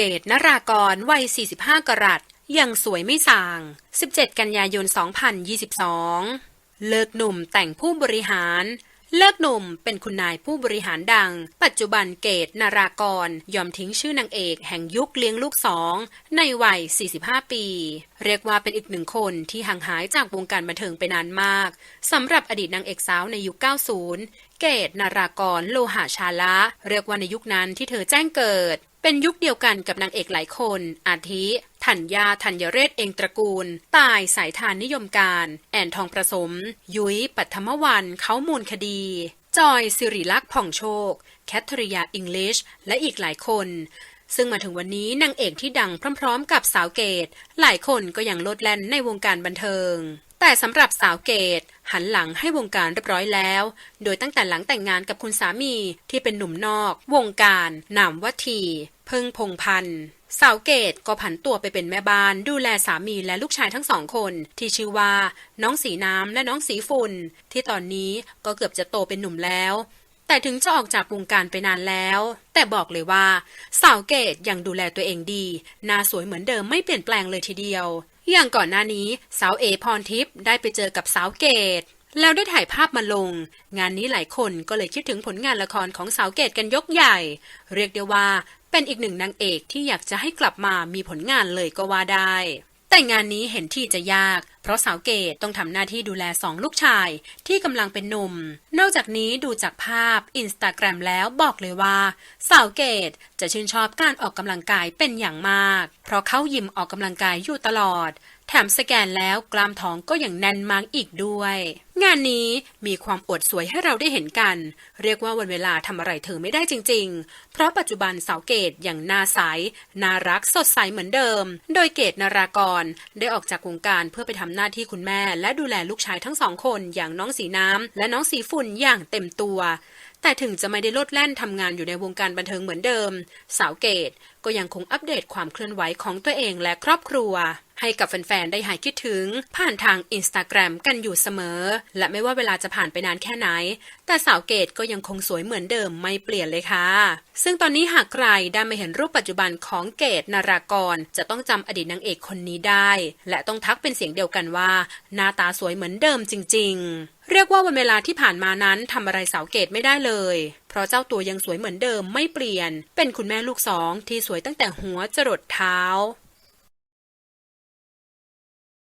เกตนรากรวัย 45 กรัตยังสวยไม่สาง 17 กันยายน 2022 เลิกหนุ่มแต่งผู้บริหาร เลิกหนุ่มเป็นคุณนายผู้บริหารดัง ปัจจุบันเกตนารากร ยอมทิ้งชื่อนางเอกแห่งยุคเลี้ยงลูกสอง ในวัย 45 ปี เรียกว่าเป็นอีกหนึ่งคนที่ห่างหายจากวงการบันเทิงไปนานมากสำหรับอดีตนางเอกสาวในยุค 90 เกตนารากร โลหะชาละ เรียกว่าในยุคนั้นที่เธอแจ้งเกิด เป็นยุคเดียวกันกับนางเอกหลายคน อาทิ ธัญญาธัญเรศเองตระกูล ตายสายทานนิยมการ แอนทองประสม ยุ้ยปัทมวันเขามูลคดี จอยสิริลักษ์ผ่องโชค แคทริยาอิงลิช และอีกหลายคนซึ่งมาถึงวันนี้นางเอกที่ดังพร้อมๆ กับสาวเกต หลายคนก็ยังโลดแล่นในวงการบันเทิง แต่สำหรับสาวเกต หันหลังให้วงการเรียบร้อยแล้ว โดยตั้งแต่หลังแต่งงานกับคุณสามีที่เป็นหนุ่มนอก วงการนามวัทีเพึ่งพงพันธ์ สาวเกตก็ผันตัวไปเป็นแม่บ้านดูแลสามีและลูกชายทั้งสองคน ที่ชื่อว่า น้องสีน้ำและน้องสีฝุ่น ที่ตอนนี้ก็เกือบจะโตเป็นหนุ่มแล้ว แต่ถึงจะออกจากวงการไปนานแล้ว แต่บอกเลยว่า สาวเกตยังดูแลตัวเองดีหน้าสวยเหมือนเดิมไม่เปลี่ยนแปลงเลยทีเดียว อย่างก่อนหน้านี้สาวเอพรทิพย์ได้ไปเจอกับสาวเกต แล้วได้ถ่ายภาพมาลง งานนี้หลายคนก็เลยคิดถึงผลงานละครของสาวเกตกันยกใหญ่ เรียกได้ว่าเป็นอีกหนึ่งนางเอกที่อยากจะให้กลับมามีผลงานเลยก็ว่าได้ แต่งานนี้เห็นที่จะยาก เพราะสาวเกตต้องทำหน้าที่ดูแลสองลูกชายที่กำลังเป็นหนุ่ม นอกจากนี้ดูจากภาพอินสตาแกรมแล้วบอกเลยว่า สาวเกตจะชื่นชอบการออกกำลังกายเป็นอย่างมาก เพราะเขายิมออกกำลังกายอยู่ตลอด แถมสแกนแล้วกล้ามท้องก็อย่างแน่นมากอีกด้วย งานนี้มีความอวดสวยให้เราได้เห็นกัน เรียกว่าวันเวลาทำอะไรเธอไม่ได้จริง ๆ เพราะปัจจุบันสาวเกตอย่างน่าใสน่ารักสดใสเหมือนเดิม โดยเกตนารากรได้ออกจากวงการเพื่อไปทำหน้าที่คุณแม่ และดูแลลูกชายทั้งสองคนอย่างน้องสีน้ำและน้องสีฝุ่นอย่างเต็มตัว แต่ถึงจะไม่ได้ลดแล่นทำงานอยู่ในวงการบันเทิงเหมือนเดิม สาวเกตก็ยังคงอัปเดตความเคลื่อนไหวของตัวเองและครอบครัว ให้กับแฟนๆ ได้หายคิดถึง ผ่านทางอินสตาแกรมกันอยู่เสมอ และไม่ว่าเวลาจะผ่านไปนานแค่ไหน แต่สาวเกตก็ยังคงสวยเหมือนเดิมไม่เปลี่ยนเลยค่ะ ซึ่งตอนนี้หากใครได้มาเห็นรูปปัจจุบันของเกตนารากร จะต้องจำอดีตนางเอกคนนี้ได้ และต้องทักเป็นเสียงเดียวกันว่า หน้าตาสวยเหมือนเดิมจริง ๆเรียกว่าวันเวลาที่ผ่านมานั้นทำอะไรสาวเกตไม่ได้เลย เพราะเจ้าตัวยังสวยเหมือนเดิมไม่เปลี่ยน เป็นคุณแม่ลูกสองที่สวยตั้งแต่หัวจรดเท้า